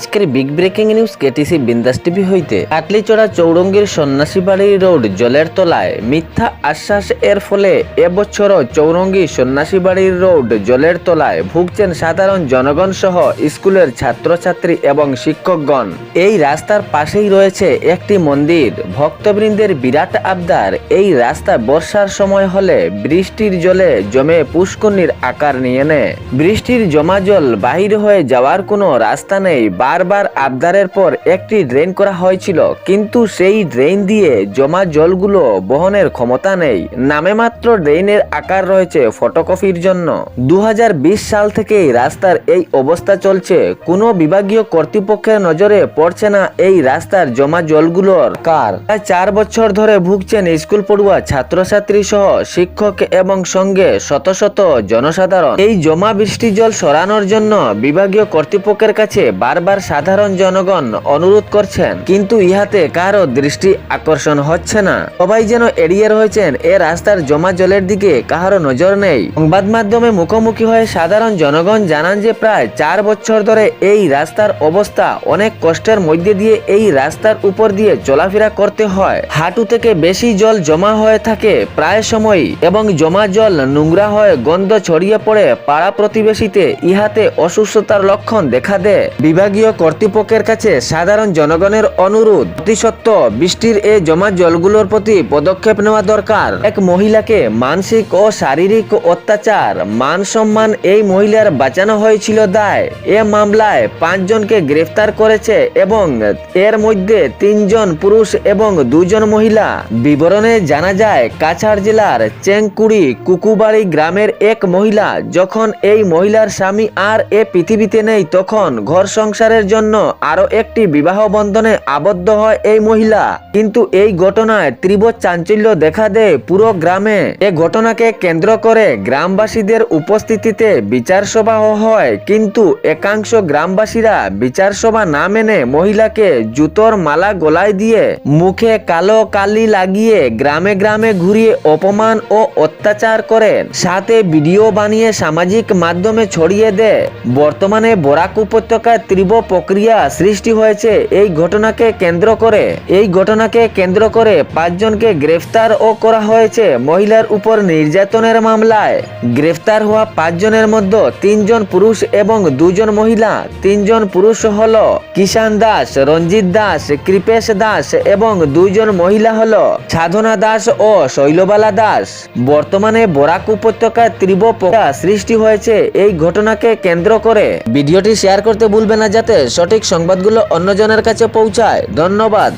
আজকের big breaking news K T C Bindaas TV হইতে কাটলিচড়া চৌরঙ্গীর সন্ন্যাসী বাড়ি রোড জলের তলায় মিথ্যা আশ্বাস এর ফলে এবছরও চৌরঙ্গী সন্ন্যাসী বাড়ির রোড জলের তলায় ভুগছেন সাধারণ জনগণ সহ স্কুলের ছাত্রছাত্রী এবং শিক্ষকগণ। এই রাস্তার পাশেই রয়েছে একটি মন্দির। ভক্তবৃন্দের বিরাট আবদার। এই রাস্তা বর্ষার সময় হলে বৃষ্টির জলে জমে পুষ্করণীর আকার নিয়ে নেয়। বৃষ্টির জমা জল বাহির হয়ে যাওয়ার কোনো রাস্তা নেই বারবার আবদারের পর একটি ড্রেন করা হয়েছিল, কিন্তু সেই ড্রেন দিয়ে জমা জলগুলো বহনের ক্ষমতা নেই। নামে মাত্র ড্রেনের আকার রয়েছে ফটোকপির জন্য। দু হাজার বিশ সাল থেকেই রাস্তার এই অবস্থা চলছে। কোনো বিভাগীয় কর্তৃপক্ষের নজরে পড়ছে না এই রাস্তার জমা জলগুলোর কার। চার বছর ধরে ভুগছেন স্কুল পড়ুয়া ছাত্রছাত্রী সহ শিক্ষক এবং সঙ্গে শত শত জনসাধারণ। এই জমা বৃষ্টি জল সরানোর জন্য বিভাগীয় কর্তৃপক্ষের কাছে বারবার সাধারণ জনগণ অনুরোধ করছেন, কিন্তু ইহাতে কারও দৃষ্টি আকর্ষণ হচ্ছে না। সবাই যেন এড়িয়ে রয়েছেন, এ রাস্তার জমা জলের দিকে কাহারও নজর নেই। সংবাদ মাধ্যমে মুখোমুখি হয়ে সাধারণ জনগণ জানান যে, প্রায় চার বছর ধরে এই রাস্তার অবস্থা অনেক কষ্টের মধ্যে দিয়ে এই রাস্তার উপর দিয়ে চলাফেরা করতে হয়। হাঁটু থেকে বেশি জল জমা হয়ে থাকে প্রায় সময়ই, এবং জমা জল নোংরা হয়ে গন্ধ ছড়িয়ে পড়ে পাড়া প্রতিবেশীতে ইহাতে অসুস্থতার লক্ষণ দেখা দেয়। বিভাগীয় কর্তৃপক্ষের কাছে সাধারণ জনগণের অনুরোধ। অতিসত্ত্ব বৃষ্টির এ জমা জলগুলোর প্রতি পদক্ষেপ নেওয়া দরকার। এক মহিলাকে মানসিক ও শারীরিক অত্যাচার, মান সম্মান এই মহিলার বাঁচানো হয়েছিল দায়। এ মামলায় পাঁচজনকে গ্রেফতার করেছে এবং এর মধ্যে তিনজন পুরুষ এবং দুজন মহিলা। বিবরণে জানা যায়, কাছাড় জেলার চেংকুড়ি কুকুবাড়ি গ্রামের এক মহিলা যখন এই মহিলার স্বামী আর এ পৃথিবীতে নেই, তখন ঘর সংসারের জন্য আরও একটি বিবাহ বন্ধনে আবদ্ধ হয় এই মহিলা। কিন্তু এই ঘটনায় তীব্র চাঞ্চল্য দেখা দেয় পুরো গ্রামে। এ ঘটনাকে কেন্দ্র করে গ্রামবাসীদের উপস্থিতিতে বিচার সভা হয়, কিন্তু একাংশ গ্রামবাসীরা বিচার সভা না মেনে মহিলাকে জুতোর মালা গলায় দিয়ে মুখে কালো কালি লাগিয়ে গ্রামে গ্রামে ঘুরিয়ে অপমান ও অত্যাচার করেন। সাথে ভিডিও বানিয়ে সামাজিক মাধ্যমে ছড়িয়ে দেয়। বর্তমানে বরাক উপত্যকায় তীব্র প্রক্রিয়া সৃষ্টি হয়েছে, এই ঘটনাকে কেন্দ্র করে। এই ঘটনাকে কেন্দ্র করে পাঁচজনকে গ্রেফতার ও করা হয়েছে মহিলার উপর নির্যাতনের মামলায়। গ্রেফতার হওয়া পাঁচজনের মধ্যে তিনজন পুরুষ এবং দুজন মহিলা। তিনজন পুরুষ হল কিষান দাস, রঞ্জিত দাস, কৃপেশ দাস এবং দুইজন মহিলা হল সাধনা দাস ও শৈলবালা দাস। বর্তমানে বরাক উপত্যকায় তীব্র সৃষ্টি হয়েছে, এই ঘটনাকে কেন্দ্র করে। ভিডিওটি শেয়ার করতে ভুলবে না সঠিক সংবাদগুলো অন্যজনের কাছে পৌঁছায়। ধন্যবাদ।